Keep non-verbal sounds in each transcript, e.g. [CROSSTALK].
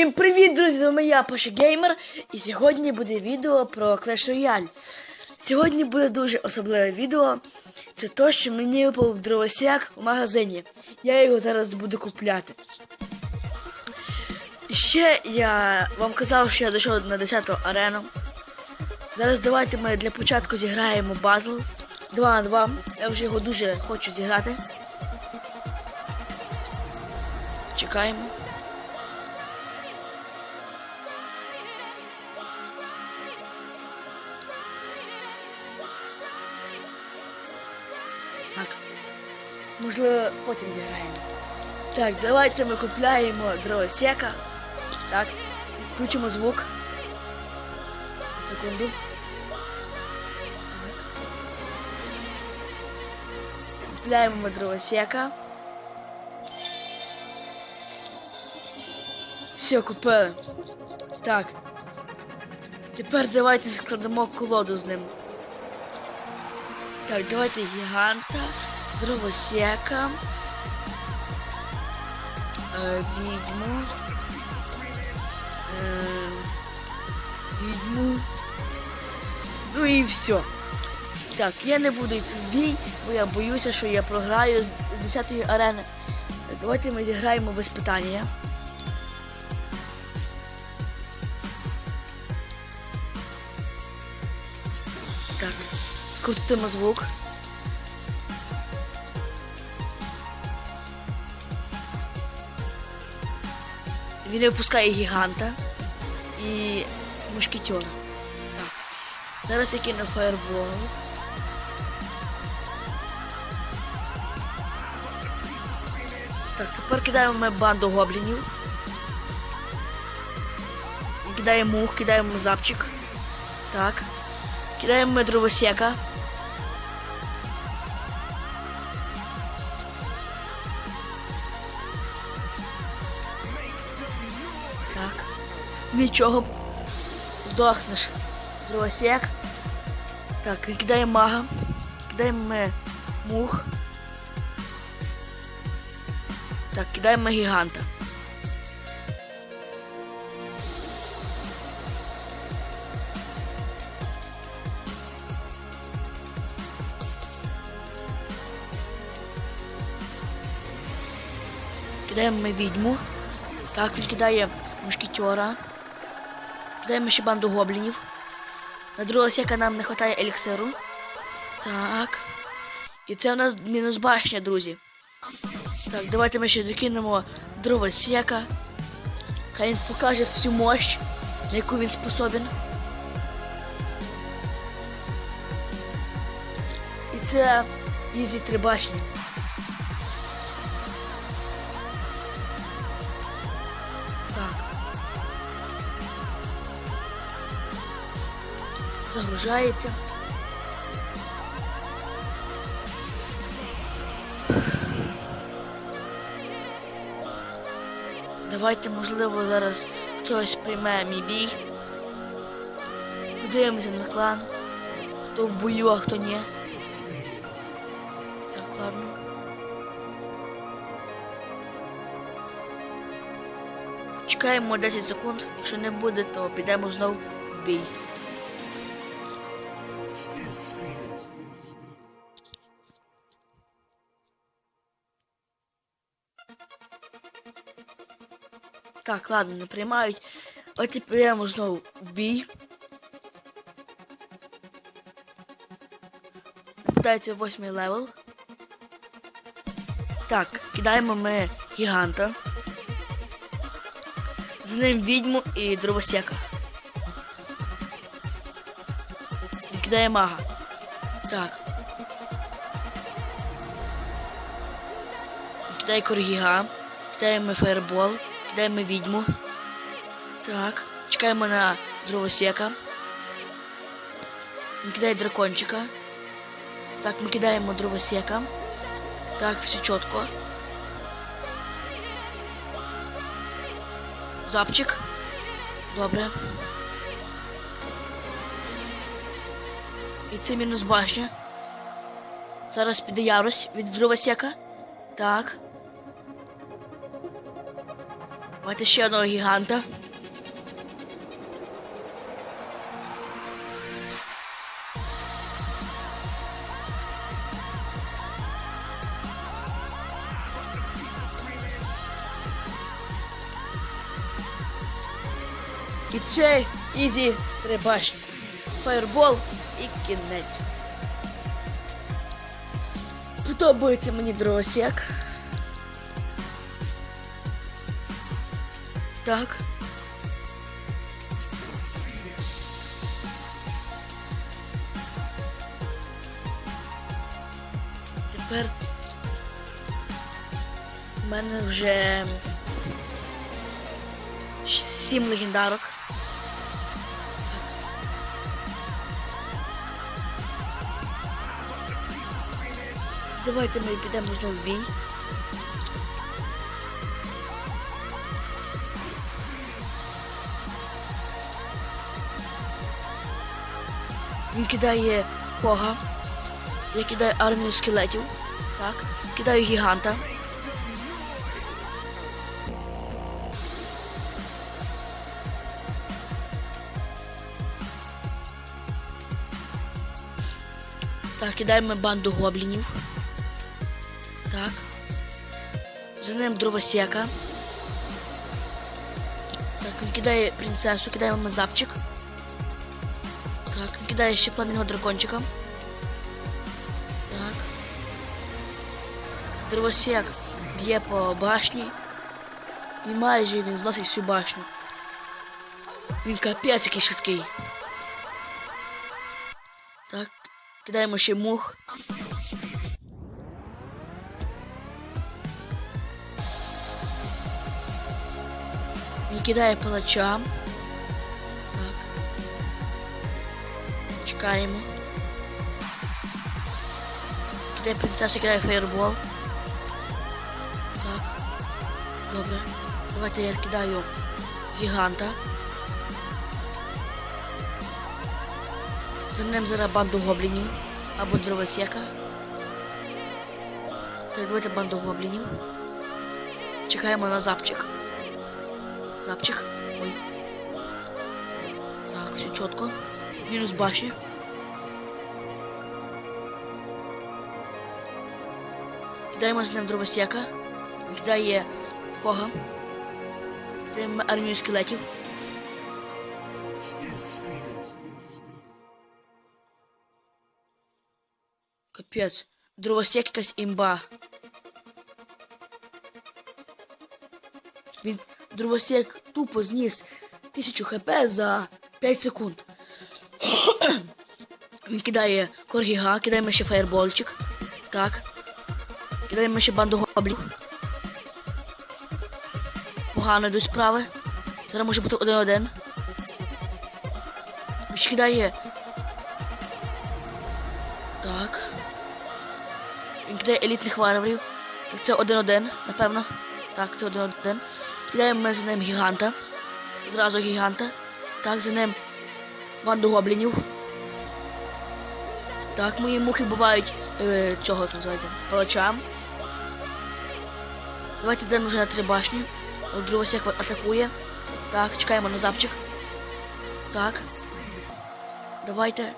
Всім привіт, друзі! З вами я, Паша Геймер, і сьогодні буде відео про Clash Royale. Сьогодні буде дуже особливе відео. Це то, що мені випав дровосяк в магазині. Я його зараз буду купляти. І ще я вам казав, що я дійшов на 10 арену. Зараз давайте ми для початку зіграємо батл 2 на 2. Я вже його дуже хочу зіграти. Чекаємо. Так. Можливо, потім зіграємо. Так, давайте ми купляємо дровосека. Так. Включимо звук. Секунду. Купляємо ми дровосека. Все, купили. Так. Тепер давайте складемо колоду з ним. Так, давайте гіганта, дровосека, е, відьму, е, відьму. Ну і все. Так, я не буду йти в бій, бо я боюся, що я програю з 10-ї арени. Так, давайте ми зіграємо без питання. Так, скрутимо звук. Він випускає гіганта і мушкетера. Так. Зараз я кину фаербол. Так, тепер кидаємо ми банду гоблінів. Кидаємо мух, кидаємо запчик. Так. Кидаємо ми дровосека. Нічого. Здохнеш. Дровосек. Так, кидаємо мага. Кидаємо мух. Так, кидаємо гіганта. Кидаємо ми відьму. Так, він кидає мушкетера. Кидаємо ще банду гоблінів. На другого сека нам не вистачає еліксиру. Так. І це у нас мінус башня, друзі. Так, давайте ми ще докинемо дровосека. Хай він покаже всю мощь, на яку він способен. І це ізі три башні. Загружається. Давайте, можливо, зараз хтось прийме мій бій. Подивимося на клан. Хто в бою, а хто ні. Так, ладно. Чекаємо 10 секунд. Якщо не буде, то підемо знову в бій. Так, ладно, не приймають. От і підемо знову в бій. Питається восьмий левел. Так, кидаємо ми гіганта. З ним відьму і дровосека. І мага. Так. Кидає коргіга. Кидаємо фаербол. Кидаємо відьму. Так. Чекаємо на дровосека. Він дракончика. Так, ми кидаємо дровосека. Так, все чітко. Запчик. Добре. І це мінус башня. Зараз піде ярость від дровосека. Так. Давайте ще одного гіганта. І це ізі три башні. Кінець. Подобається мені дровосек. Так. Тепер в мене вже сім легендарок. Давайте ми підемо знову в бій. Він кидає Хога. Я кидаю армію скелетів. Так. Кидаю гіганта. Так, кидаємо банду гоблінів. Так. За ним дровосека. Так, він кидає принцесу, кидаємо мазапчик. Так, він кидає ще пламінного дракончика. Так. Дровосек б'є по башні. І майже він зносить всю башню. Він капець який швидкий. Так, кидаємо ще мух. Кидає палача. Так. Чекаємо. Кидає принцесу, кидає фейербол. Так. Добре. Давайте я кидаю гіганта. За ним зараз банду гоблінів. Або дровосека. Так, давайте банду гоблінів. Чекаємо на запчик. Запчик. Ой. Так, все чітко. Мінус башня. Кидаємо з ним дровосека. Кидає Хога. Кидаємо армію скелетів. Капець. Дровосек якась імба. Дровосек тупо зніс 1000 хп за 5 секунд. Він кидає коргіга, кидаємо ще фаєрбольчик. Так. Кидаємо ще банду гоблів. Погано йдуть справи. Зараз може бути один-один. Він ще кидає. Так. Він кидає елітних варварів. Так це один-один, напевно. Так, це один-один. Кидаємо ми за ним гіганта. Зразу гіганта. Так, за ним банду гоблінів. Так, мої мухи бувають е, цього як називається палача. Давайте йдемо вже на три башні. Дровосек атакує. Так, чекаємо на запчик. Так. Давайте.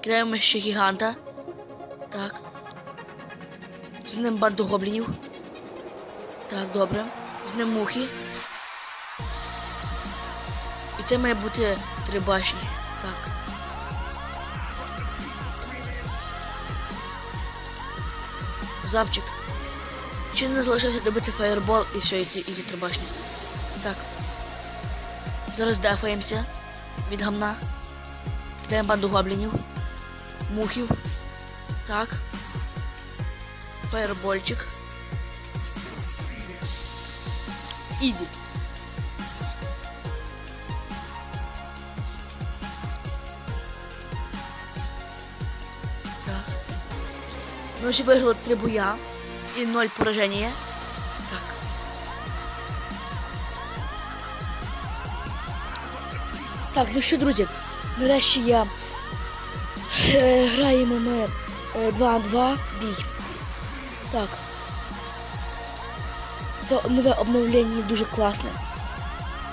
Кидаємо ще гіганта. Так. З ним банду гоблінів. Так, добре. З ним мухи. І це має бути три башні. Так. Запчик. Чи не залишився добити фаєрбол і все, і ці, і ці три башні. Так. Зараз дефаємося від гамна. Кидаємо банду гоблінів. Мухів. Так. Фаєрбольчик. Ізі. Так. Ми вже виграли три боя і ноль пораження. Так. Так, ну що, друзі, нарешті я е, граємо ми е, 2 на 2 бій. Так. Це нове обновлення дуже класне.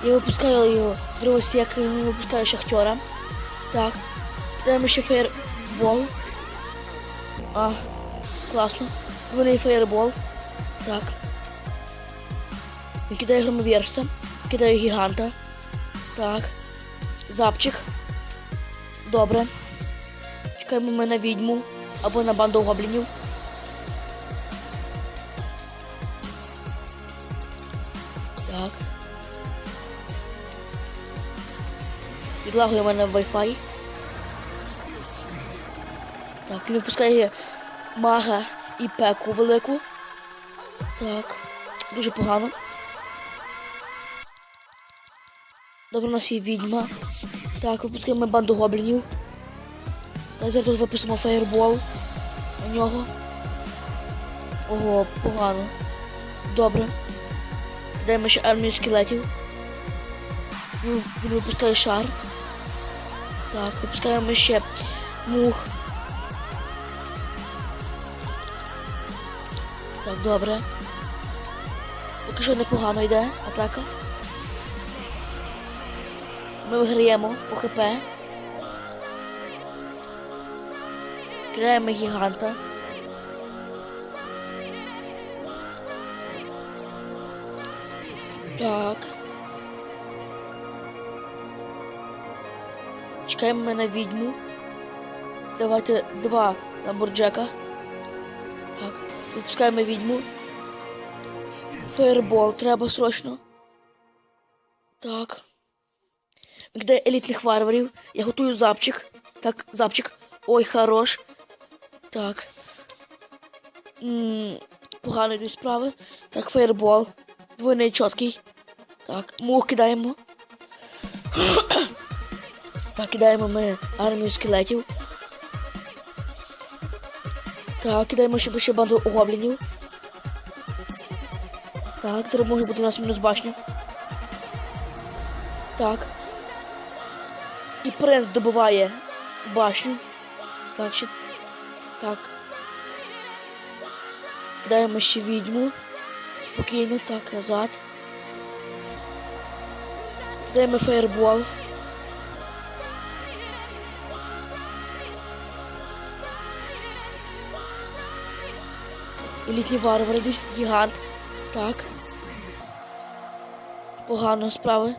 Я випускаю його другого сека, я випускаю шахтера. Так. Кидаємо ще фейербол. А, класно. Вони фейербол. Так. Я кидаю громовірса. Кидаю гіганта. Так. Запчик. Добре. Чекаємо ми на відьму або на банду гоблінів. Відлагує мене Wi-Fi. Так, він випускає мага і пеку велику. Так. Дуже погано. Добре, у нас є відьма. Так, випускаємо банду гоблінів. Так, зараз записуємо фаєрбол на нього. Ого, погано. Добре. Даємо ще армію скелетів. Він випускає шар. Так, випускаємо ще мух. Так, добре. Поки що непогано йде атака. Ми виграємо по ХП. Кидаємо гіганта. Так. Чекаємо ми на відьму. Давайте два ламбурджека. Так, випускаємо відьму. Фаербол треба срочно. Так. Де елітних варварів? Я готую запчик. Так, запчик. Ой, хорош. Так. М, Погано йдуть справи. Так, фаербол. Двойний чіткий. Так, мух кидаємо. [CLEARS THROAT] так, кидаємо ми армію скелетів. Так, кидаємо ще, ще банду гоблінів. Так, зараз може бути у нас мінус башня. Так. І принц добиває башню. Так, ще. Так. Кидаємо ще відьму. Спокійно, так, назад. Кидаємо Елітні варвари йдуть, гігант. Так. Погано справи.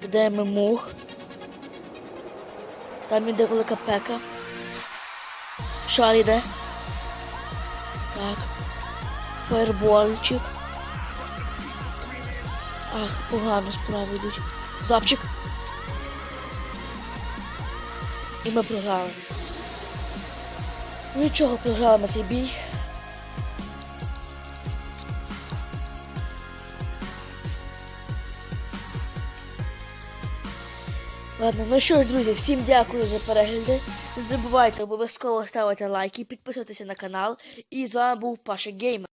Кидаємо мух. Там іде велика пека. Шар іде. Так. Фаербольчик. Ах, погано справи йдуть. Запчик. І ми програли. Нічого програли на цей бій. Ладно, ну що ж, друзі, всім дякую за перегляди. Не забувайте обов'язково ставити лайки, підписуватися на канал. І з вами був Паша Геймер.